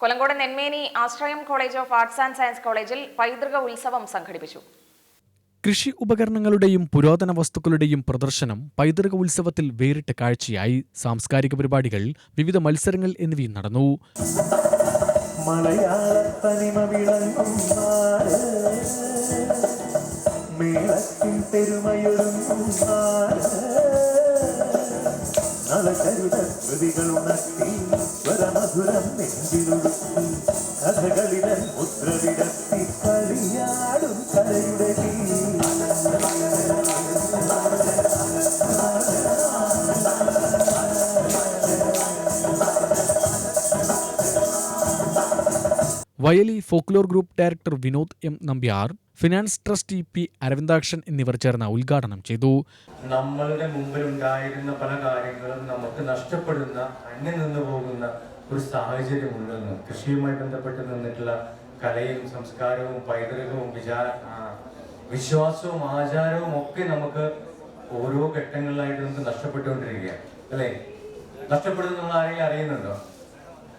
Kollengode Nenmeni Ashrayam college of arts and science കോളേജിൽ പൈതൃക ഉത്സവം സംഘടിപ്പിച്ചു. കൃഷി ഉപകരണങ്ങളുടെയും പുരാതന വസ്തുക്കളുടെയും പ്രദർശനം പൈതൃക ഉത്സവത്തിൽ വേറിട്ട കാഴ്ചയായി. സാംസ്കാരിക പരിപാടികൾ വിവിധ മത്സരങ്ങൾ എന്നിവയും നടന്നു. മലയാളത്തനിമ നെഞ്ചിലൊടുക്കി കഥകളിലെ മുദ്ര കളിയാടും കലയുടെ Vayali folklore group director Vinod M Nambiar finance trustee P Aravindakshan എന്നിവർ ചേർന്ന് ഉദ്ഘാടനം ചെയ്തു. നമ്മളുടെ മുമ്പിൽ ഉണ്ടായിരുന്ന പല കാര്യങ്ങളും നമുക്ക് നഷ്ടപ്പെടുന്ന അന്യം നിന്ന് പോകുന്ന ഒരു സാഹചര്യം ഉണ്ടെന്ന്. കൃഷിയുമായി ബന്ധപ്പെട്ട് നിന്നിട്ടുള്ള കലയും സംസ്കാരവും പൈതൃകവും വിചാര വിശ്വാസവും ആചാരവും ഒക്കെ നമുക്ക് ഓരോ ഘട്ടങ്ങളിലായിട്ട് നമുക്ക് നഷ്ടപ്പെട്ടുകൊണ്ടിരിക്കുകയാണ്. അല്ലേ? നഷ്ടപ്പെടുന്ന നമ്മൾ ആരെങ്കിലും അറിയുന്നുണ്ടോ?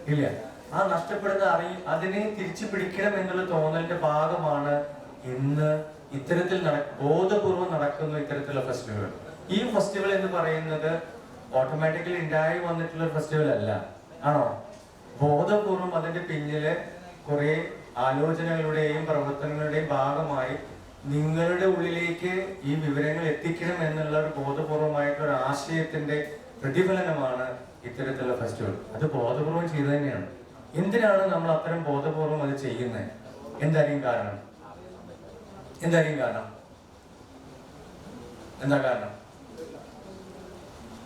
ഇല്ല. ആ നഷ്ടപ്പെടുന്ന അറി അതിനെ തിരിച്ചു പിടിക്കണം എന്നുള്ള തോന്നലിന്റെ ഭാഗമാണ് ഇന്ന് ഇത്തരത്തിൽ നട ബോധപൂർവം നടക്കുന്ന ഇത്തരത്തിലുള്ള ഫെസ്റ്റിവൽ ഈ ഫെസ്റ്റിവൽ എന്ന് പറയുന്നത് ഓട്ടോമാറ്റിക്കലി ഉണ്ടായി വന്നിട്ടുള്ള ഫെസ്റ്റിവൽ അല്ല ആണോ? ബോധപൂർവം അതിന്റെ പിന്നിൽ കുറെ ആലോചനകളുടെയും പ്രവർത്തനങ്ങളുടെയും ഭാഗമായി നിങ്ങളുടെ ഉള്ളിലേക്ക് ഈ വിവരങ്ങൾ എത്തിക്കണം എന്നുള്ള ഒരു ബോധപൂർവമായിട്ടുള്ള ഒരു ആശയത്തിന്റെ പ്രതിഫലനമാണ് ഇത്തരത്തിലുള്ള ഫെസ്റ്റിവൽ. അത് ബോധപൂർവം ചെയ്തു തന്നെയാണ്. എന്തിനാണ് നമ്മൾ അത്തരം ബോധപൂർവം അത് ചെയ്യുന്നത് എന്തായിരിക്കും കാരണം? എന്തായിരിക്കും കാരണം? എന്താ കാരണം?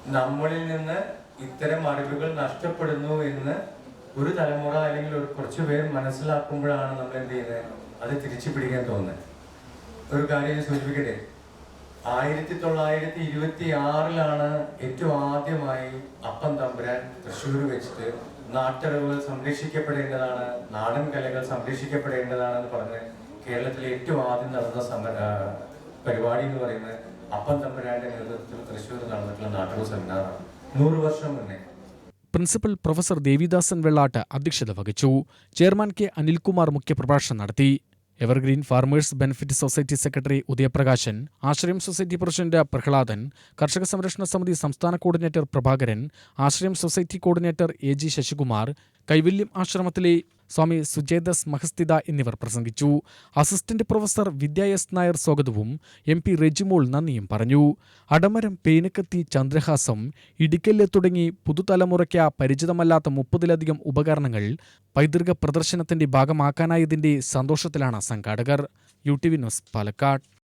നമ്മളിൽ നിന്ന് ഇത്തരം അറിവുകൾ നഷ്ടപ്പെടുന്നു എന്ന് ഒരു തലമുറ അല്ലെങ്കിൽ ഒരു കുറച്ചു പേർ മനസ്സിലാക്കുമ്പോഴാണ് നമ്മൾ എന്ത് ചെയ്യുന്നത്? അത് തിരിച്ചു പിടിക്കാൻ തോന്നുന്നത്. ഒരു കാര്യം സൂചിപ്പിക്കട്ടെ. ആയിരത്തി തൊള്ളായിരത്തി ഇരുപത്തി ആറിലാണ് ഏറ്റവും ആദ്യമായി അപ്പം തമ്പുരാൻ തൃശ്ശൂർ വെച്ചിട്ട് നാട്ടറിവുകൾ സംരക്ഷിക്കപ്പെടേണ്ടതാണ് നാടൻ കലകൾ സംരക്ഷിക്കപ്പെടേണ്ടതാണെന്ന് പറഞ്ഞ് കേരളത്തിലെ ഏറ്റവും ആദ്യം നടന്ന പരിപാടി എന്ന് പറയുന്നത് അപ്പം തമ്പുരാന്റെ നേതൃത്വത്തിൽ തൃശ്ശൂർ നടന്നിട്ടുള്ള സെമിനാറാണ് നൂറ് വർഷം മുന്നേ. പ്രിൻസിപ്പൽ പ്രൊഫസർ ദേവിദാസൻ വെള്ളാട്ട് അധ്യക്ഷത വഹിച്ചു. ചെയർമാൻ കെ അനിൽകുമാർ മുഖ്യപ്രഭാഷണം നടത്തി. Evergreen farmers benefit society secretary Udayaprakashan Ashrayam society president Prahladan കർഷക സംരക്ഷണ സമിതി സംസ്ഥാന coordinator Prabhakaran Ashrayam society coordinator A G Sasikumar Kaivalyam ആശ്രമത്തിലെ സ്വാമി സുജേതസ് മഹസ്തിദ എന്നിവർ പ്രസംഗിച്ചു. Assistant professor Vidya S Nair സ്വാഗതവും എം പി റെജിമോൾ നന്ദിയും പറഞ്ഞു. അടമരം പേനക്കത്തി ചന്ദ്രഹാസം ഇടിക്കല്ല് തുടങ്ങി പുതുതലമുറയ്ക്ക് പരിചിതമല്ലാത്ത മുപ്പതിലധികം ഉപകരണങ്ങൾ പൈതൃക പ്രദർശനത്തിന്റെ ഭാഗമാക്കാനായതിന്റെ സന്തോഷത്തിലാണ് സംഘാടകർ. U T V news Palakkad.